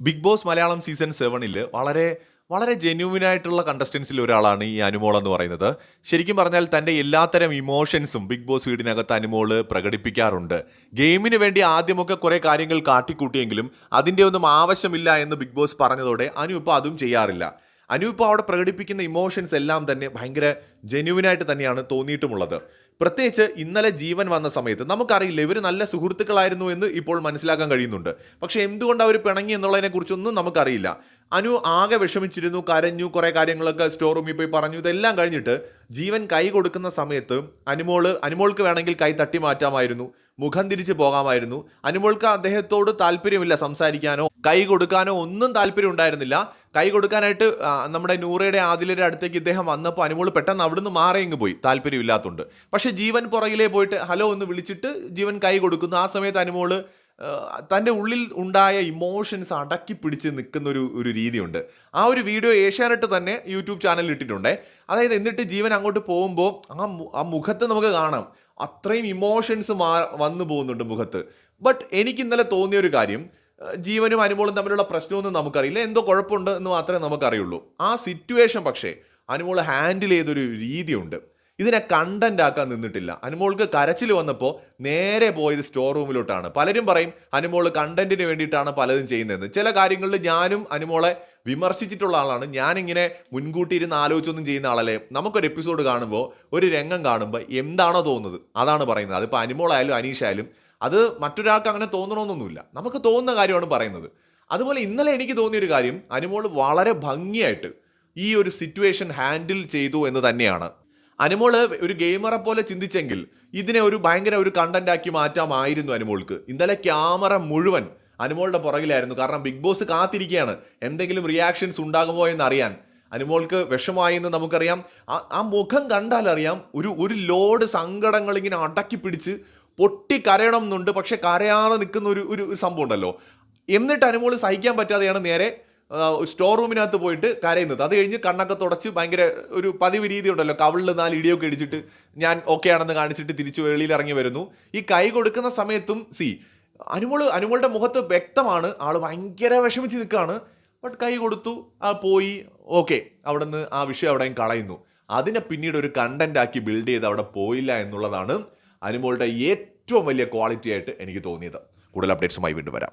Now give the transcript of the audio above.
Big boss Malayalam season സെവനിൽ വളരെ വളരെ ജെന്യൂവിൻ ആയിട്ടുള്ള കണ്ടസ്റ്റൻസിൽ ഒരാളാണ് ഈ അനുമോൾ എന്ന് പറയുന്നത്. ശരിക്കും പറഞ്ഞാൽ തന്റെ എല്ലാത്തരം ഇമോഷൻസും ബിഗ് ബോസ് വീടിനകത്ത് അനുമോൾ പ്രകടിപ്പിക്കാറുണ്ട്. ഗെയിമിന് വേണ്ടി ആദ്യമൊക്കെ കുറേ കാര്യങ്ങൾ കാട്ടിക്കൂട്ടിയെങ്കിലും അതിന്റെ ഒന്നും ആവശ്യമില്ല എന്ന് ബിഗ് ബോസ് പറഞ്ഞതോടെ അനു ഇപ്പോൾ അതും ചെയ്യാറില്ല. അനു ഇപ്പോൾ അവിടെ പ്രകടിപ്പിക്കുന്ന ഇമോഷൻസ് എല്ലാം തന്നെ ഭയങ്കര ജെന്യൂവിനായിട്ട് തന്നെയാണ് തോന്നിയിട്ടുമുള്ളത്. പ്രത്യേകിച്ച് ഇന്നലെ ജീവൻ വന്ന സമയത്ത് നമുക്കറിയില്ല ഇവർ നല്ല സുഹൃത്തുക്കളായിരുന്നു എന്ന് ഇപ്പോൾ മനസ്സിലാക്കാൻ കഴിയുന്നുണ്ട്. പക്ഷേ എന്തുകൊണ്ട് അവർ പിണങ്ങി എന്നുള്ളതിനെ കുറിച്ചൊന്നും നമുക്കറിയില്ല. അനു ആകെ വിഷമിച്ചിരുന്നു കരഞ്ഞു കുറേ കാര്യങ്ങളൊക്കെ സ്റ്റോർ റൂമിൽ പോയി പറഞ്ഞു ഇതെല്ലാം കഴിഞ്ഞിട്ട് ജീവൻ കൈ കൊടുക്കുന്ന സമയത്ത് അനുമോൾ അനുമോൾക്ക് വേണമെങ്കിൽ കൈ തട്ടി മാറ്റാമായിരുന്നു മുഖം തിരിച്ച് പോകാമായിരുന്നു. അനുമോൾക്ക് അദ്ദേഹത്തോട് താല്പര്യമില്ല സംസാരിക്കാനോ കൈ കൊടുക്കാനോ ഒന്നും താല്പര്യം ഉണ്ടായിരുന്നില്ല കൈ കൊടുക്കാനായിട്ട് നമ്മുടെ നൂറയുടെ ആദിലയുടെ അടുത്തേക്ക് ഇദ്ദേഹം വന്നപ്പോൾ അനുമോൾ പെട്ടെന്ന് അവിടുന്ന് മാറി ഇങ്ങ് പോയി. താല്പര്യമില്ലാത്തതുകൊണ്ട് പക്ഷേ ജീവൻ പുറകിലേ പോയിട്ട് ഹലോ എന്ന് വിളിച്ചിട്ട് ജീവൻ കൈ കൊടുക്കുന്നു. ആ സമയത്ത് അനുമോൾ തന്റെ ഉള്ളിൽ ഉണ്ടായ ഇമോഷൻസ് അടക്കി പിടിച്ച് നിൽക്കുന്ന ഒരു ഒരു രീതിയുണ്ട്. ആ ഒരു വീഡിയോ ഏഷ്യാനെട്ട് തന്നെ യൂട്യൂബ് ചാനലിൽ ഇട്ടിട്ടുണ്ട്. അതായത് എന്നിട്ട് ജീവൻ അങ്ങോട്ട് പോകുമ്പോൾ ആ ആ മുഖത്ത് നമുക്ക് കാണാം. അത്രയും ഇമോഷൻസ് മാ വന്നു പോകുന്നുണ്ട് മുഖത്ത്. ബട്ട് എനിക്ക് ഇന്നലെ തോന്നിയ ഒരു കാര്യം ജീവനും അനുമോളും തമ്മിലുള്ള പ്രശ്നമൊന്നും നമുക്കറിയില്ല. എന്തോ കുഴപ്പമുണ്ട് എന്ന് മാത്രമേ നമുക്കറിയുള്ളൂ. ആ സിറ്റുവേഷൻ പക്ഷേ അനുമോൾ ഹാൻഡിൽ ചെയ്തൊരു രീതിയുണ്ട്. ഇതിനെ കണ്ടന്റ് ആക്കാൻ നിന്നിട്ടില്ല. അനുമോൾക്ക് കരച്ചിൽ വന്നപ്പോൾ നേരെ പോയത് സ്റ്റോർ റൂമിലോട്ടാണ് പലരും പറയും അനുമോൾ കണ്ടന്റിന് വേണ്ടിയിട്ടാണ് പലതും ചെയ്യുന്നതെന്ന്. ചില കാര്യങ്ങളിൽ ഞാനും അനുമോളെ വിമർശിച്ചിട്ടുള്ള ആളാണ്. ഞാനിങ്ങനെ മുൻകൂട്ടി ഇരുന്ന് ആലോചിച്ചൊന്നും ചെയ്യുന്ന ആളല്ലേ. നമുക്കൊരു എപ്പിസോഡ് കാണുമ്പോൾ ഒരു രംഗം കാണുമ്പോൾ എന്താണോ തോന്നുന്നത്? അതാണ് പറയുന്നത്. അതിപ്പോൾ അനുമോളായാലും അനീഷായാലും അത് മറ്റൊരാൾക്ക് അങ്ങനെ തോന്നണമെന്നൊന്നുമില്ല നമുക്ക് തോന്നുന്ന കാര്യമാണ് പറയുന്നത്. അതുപോലെ ഇന്നലെ എനിക്ക് തോന്നിയൊരു കാര്യം അനുമോൾ വളരെ ഭംഗിയായിട്ട് ഈ ഒരു സിറ്റുവേഷൻ ഹാൻഡിൽ ചെയ്തു എന്ന് തന്നെയാണ്. അനുമോൾ ഒരു ഗെയിമറെ പോലെ ചിന്തിച്ചെങ്കിൽ ഇതിനെ ഒരു ഭയങ്കര ഒരു കണ്ടന്റ് ആക്കി മാറ്റാമായിരുന്നു അനുമോൾക്ക്. ഇന്നലെ ക്യാമറ മുഴുവൻ അനുമോളുടെ പുറകിലായിരുന്നു. കാരണം ബിഗ് ബോസ് കാത്തിരിക്കുകയാണ്. എന്തെങ്കിലും റിയാക്ഷൻസ് ഉണ്ടാകുമോ എന്നറിയാൻ അനുമോൾക്ക് വിഷമായി എന്ന് നമുക്കറിയാം. ആ- മുഖം കണ്ടാൽ അറിയാം. ഒരു ഒരു ലോഡ് സങ്കടങ്ങൾ ഇങ്ങനെ അടക്കി പിടിച്ച് പൊട്ടി കരയണം എന്നുണ്ട്. പക്ഷെ കരയാതെ നിൽക്കുന്ന ഒരു ഒരു സംഭവം ഉണ്ടല്ലോ. എന്നിട്ട് അനുമോൾ സഹിക്കാൻ പറ്റാതെയാണ് നേരെ സ്റ്റോർ റൂമിനകത്ത് പോയിട്ട് കരയുന്നത്. അത് കഴിഞ്ഞ് കണ്ണൊക്കെ തുടച്ച് ഭയങ്കര ഒരു പതിവ് രീതി ഉണ്ടല്ലോ. കവിളിൽ നാല് ഇടിയൊക്കെ ഇടിച്ചിട്ട് ഞാൻ ഓക്കെ ആണെന്ന് കാണിച്ചിട്ട് തിരിച്ചു വെളിയിൽ ഇറങ്ങി വരുന്നു. ഈ കൈ കൊടുക്കുന്ന സമയത്തും സി അനുമോൾ അനുമോളുടെ മുഖത്ത് വ്യക്തമാണ്. ആൾ ഭയങ്കര വിഷമിച്ച് നിൽക്കുകയാണ്. ബട്ട് കൈ കൊടുത്തു ആ പോയി ഓക്കെ അവിടെ നിന്ന് ആ വിഷയം അവിടെ കളയുന്നു. അതിനെ പിന്നീട് ഒരു കണ്ടന്റ് ആക്കി ബിൽഡ് ചെയ്ത് അവിടെ പോയില്ല എന്നുള്ളതാണ് അനുമോളുടെ ഏറ്റവും വലിയ ക്വാളിറ്റി ആയിട്ട് എനിക്ക് തോന്നിയത്. കൂടുതൽ അപ്ഡേറ്റ്സുമായി വീണ്ടും വരാം.